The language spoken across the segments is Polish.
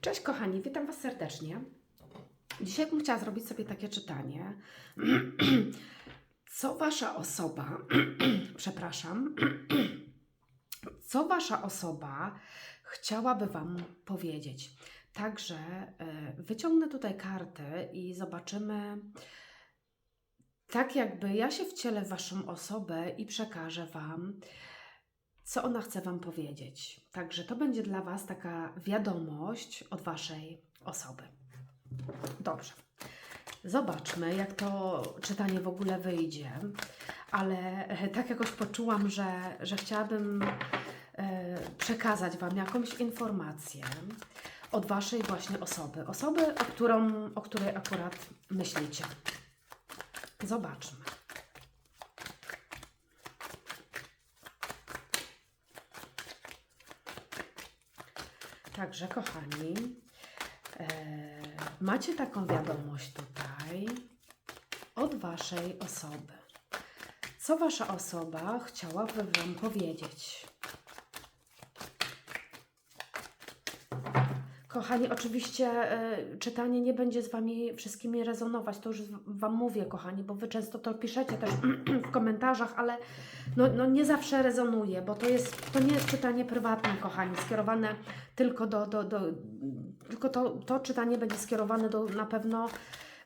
Cześć kochani, witam Was serdecznie. Dzisiaj bym chciała zrobić sobie takie czytanie. Co Wasza osoba, przepraszam, co Wasza osoba chciałaby Wam powiedzieć? Także e, wyciągnę tutaj kartę i zobaczymy, tak jakby ja się wcielę w Waszą osobę i przekażę Wam, co ona chce Wam powiedzieć. Także to będzie dla Was taka wiadomość od Waszej osoby. Dobrze. Zobaczmy, jak to czytanie w ogóle wyjdzie. Ale e, tak jakoś poczułam, że, że chciałabym e, przekazać Wam jakąś informację od Waszej właśnie osoby. Osoby, o, którą, o której akurat myślicie. Zobaczmy. Także, kochani, e, macie taką wiadomość tutaj od Waszej osoby. Co Wasza osoba chciałaby Wam powiedzieć? Kochani, oczywiście e, czytanie nie będzie z Wami wszystkimi rezonować, to już Wam mówię, kochani, bo Wy często to piszecie też w komentarzach, ale no, no nie zawsze rezonuje, bo to, jest, to nie jest czytanie prywatne, kochani, skierowane tylko do, do, do tylko to, to czytanie będzie skierowane do na pewno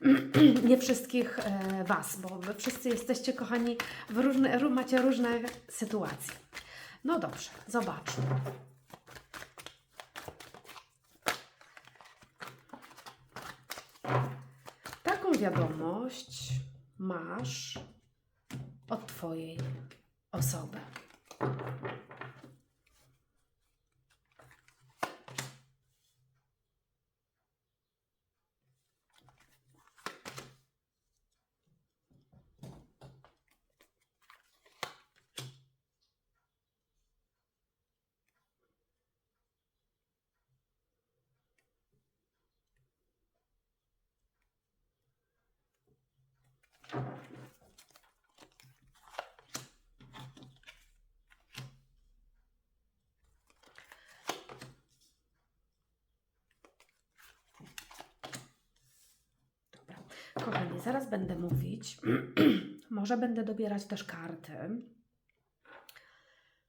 nie wszystkich e, Was, bo Wy wszyscy jesteście, kochani, w różne, ró- macie różne sytuacje. No dobrze, zobaczmy. Taką wiadomość masz od Twojej osoby. Dobra. Kochani, zaraz będę mówić. Może będę dobierać też karty.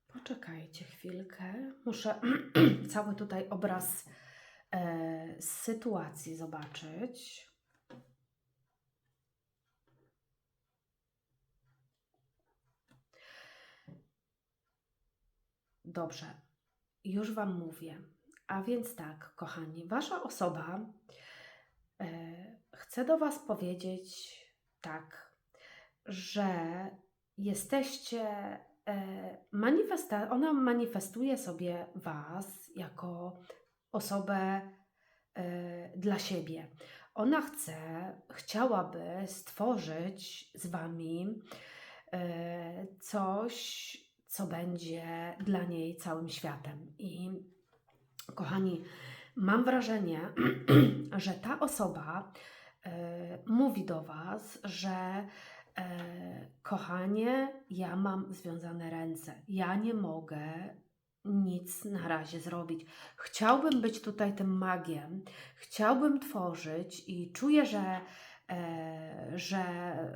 Poczekajcie chwilkę. Muszę cały tutaj obraz e, sytuacji zobaczyć. Dobrze, już Wam mówię. A więc tak, kochani, Wasza osoba e, chce do Was powiedzieć tak, że jesteście e, manifesta- ona manifestuje sobie Was jako osobę e, dla siebie. Ona chce, chciałaby stworzyć z Wami e, coś, co będzie dla niej całym światem. I kochani, mam wrażenie, że ta osoba mówi do Was, że e, kochanie, ja mam związane ręce, ja nie mogę nic na razie zrobić. Chciałbym być tutaj tym magiem, chciałbym tworzyć i czuję, że, e, że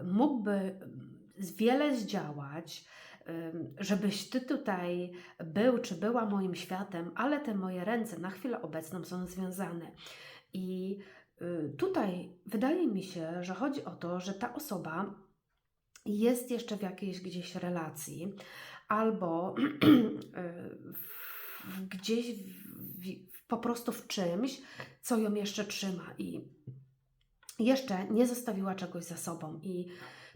mógłby wiele zdziałać, żebyś Ty tutaj był czy była moim światem, ale te moje ręce na chwilę obecną są związane. I tutaj wydaje mi się, że chodzi o to, że ta osoba jest jeszcze w jakiejś gdzieś relacji albo y, gdzieś po prostu w czymś, co ją jeszcze trzyma i jeszcze nie zostawiła czegoś za sobą. I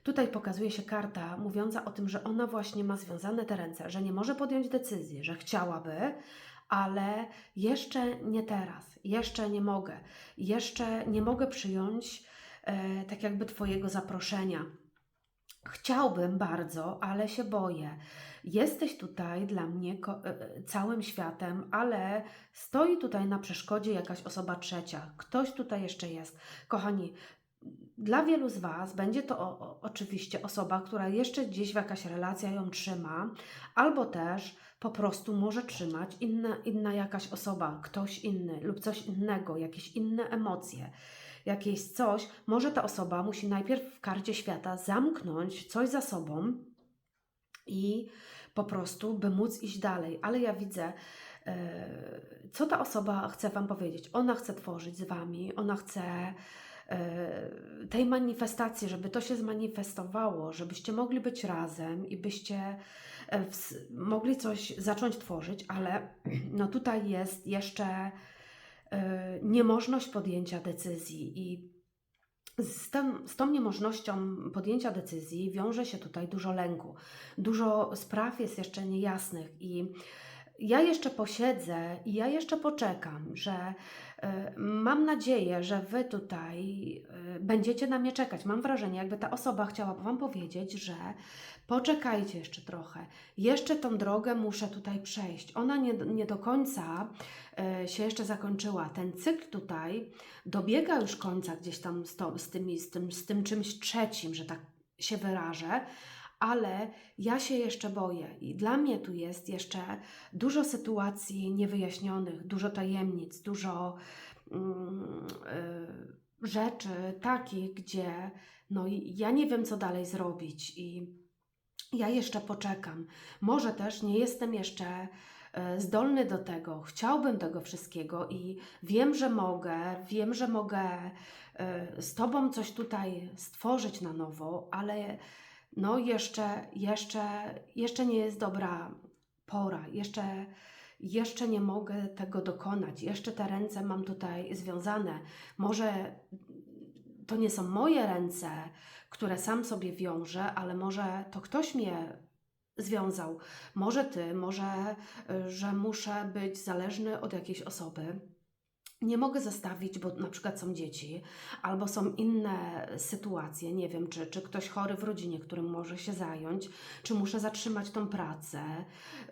tutaj pokazuje się karta mówiąca o tym, że ona właśnie ma związane te ręce, że nie może podjąć decyzji, że chciałaby, ale jeszcze nie teraz, jeszcze nie mogę, jeszcze nie mogę przyjąć e, tak jakby Twojego zaproszenia. Chciałbym bardzo, ale się boję. Jesteś tutaj dla mnie e, całym światem, ale stoi tutaj na przeszkodzie jakaś osoba trzecia. Ktoś tutaj jeszcze jest. Kochani, dla wielu z Was będzie to o, o, oczywiście osoba, która jeszcze gdzieś w jakaś relacja ją trzyma, albo też po prostu może trzymać inna, inna jakaś osoba, ktoś inny lub coś innego, jakieś inne emocje, jakieś coś. Może ta osoba musi najpierw w karcie świata zamknąć coś za sobą i po prostu, by móc iść dalej. Ale ja widzę, e, co ta osoba chce Wam powiedzieć. Ona chce tworzyć z Wami, ona chce tej manifestacji, żeby to się zmanifestowało, żebyście mogli być razem i byście e, mogli coś zacząć tworzyć, ale no tutaj jest jeszcze e, niemożność podjęcia decyzji i z, tym, z tą niemożnością podjęcia decyzji wiąże się tutaj dużo lęku. Dużo spraw jest jeszcze niejasnych i ja jeszcze posiedzę i ja jeszcze poczekam, że e, mam nadzieję, że Wy tutaj e, będziecie na mnie czekać. Mam wrażenie, jakby ta osoba chciała Wam powiedzieć, że poczekajcie jeszcze trochę. Jeszcze tą drogę muszę tutaj przejść. Ona nie, nie do końca e, się jeszcze zakończyła. Ten cykl tutaj dobiega już końca gdzieś tam z, to, z, tymi, z, tym, z tym czymś trzecim, że tak się wyrażę, ale ja się jeszcze boję i dla mnie tu jest jeszcze dużo sytuacji niewyjaśnionych, dużo tajemnic, dużo mm, y, rzeczy takich, gdzie no, ja nie wiem, co dalej zrobić i ja jeszcze poczekam. Może też nie jestem jeszcze e, zdolny do tego, chciałbym tego wszystkiego i wiem, że mogę, wiem, że mogę e, z Tobą coś tutaj stworzyć na nowo, ale no jeszcze, jeszcze, jeszcze nie jest dobra pora, jeszcze, jeszcze nie mogę tego dokonać, jeszcze te ręce mam tutaj związane. Może to nie są moje ręce, które sam sobie wiążę, ale może to ktoś mnie związał. Może ty, może, y, że muszę być zależny od jakiejś osoby. Nie mogę zostawić, bo na przykład są dzieci, albo są inne sytuacje. Nie wiem, czy, czy ktoś chory w rodzinie, którym może się zająć, czy muszę zatrzymać tą pracę,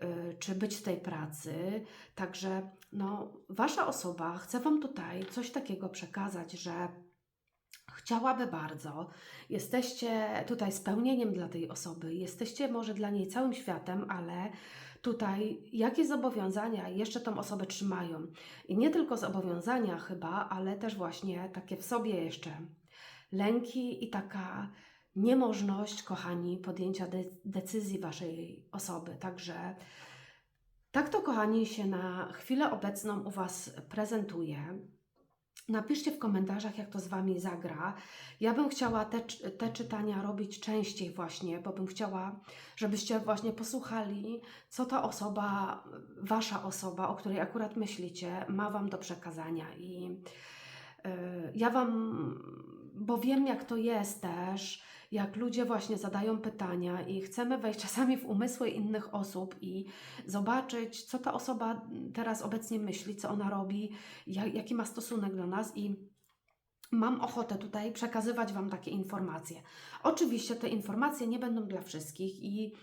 y, czy być w tej pracy. Także, no, wasza osoba chce Wam tutaj coś takiego przekazać, że chciałaby bardzo, jesteście tutaj spełnieniem dla tej osoby, jesteście może dla niej całym światem, ale tutaj jakie zobowiązania jeszcze tą osobę trzymają. I nie tylko zobowiązania chyba, ale też właśnie takie w sobie jeszcze lęki i taka niemożność, kochani, podjęcia de- decyzji Waszej osoby. Także tak to, kochani, się na chwilę obecną u Was prezentuje. Napiszcie w komentarzach, jak to z Wami zagra. Ja bym chciała te, te czytania robić częściej właśnie, bo bym chciała, żebyście właśnie posłuchali, co ta osoba, Wasza osoba, o której akurat myślicie, ma Wam do przekazania. I yy, ja Wam, bo wiem jak to jest też, jak ludzie właśnie zadają pytania i chcemy wejść czasami w umysły innych osób i zobaczyć, co ta osoba teraz obecnie myśli, co ona robi, jak, jaki ma stosunek do nas i mam ochotę tutaj przekazywać Wam takie informacje. Oczywiście te informacje nie będą dla wszystkich i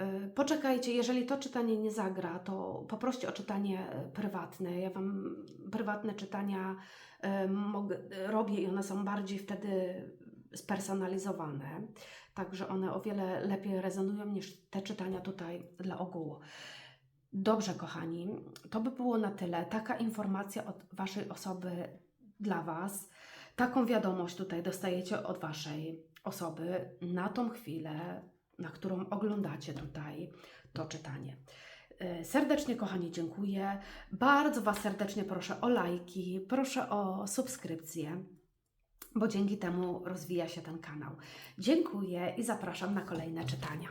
y, Poczekajcie, jeżeli to czytanie nie zagra, to poproście o czytanie y, prywatne. Ja Wam prywatne czytania y, robię i one są bardziej wtedy spersonalizowane, także one o wiele lepiej rezonują niż te czytania tutaj dla ogółu. Dobrze, kochani, to by było na tyle. Taka informacja od Waszej osoby dla Was. Taką wiadomość tutaj dostajecie od Waszej osoby na tą chwilę, na którą oglądacie tutaj to czytanie. E, Serdecznie, kochani, dziękuję. Bardzo Was serdecznie proszę o lajki, proszę o subskrypcję, bo dzięki temu rozwija się ten kanał. Dziękuję i zapraszam na kolejne czytania.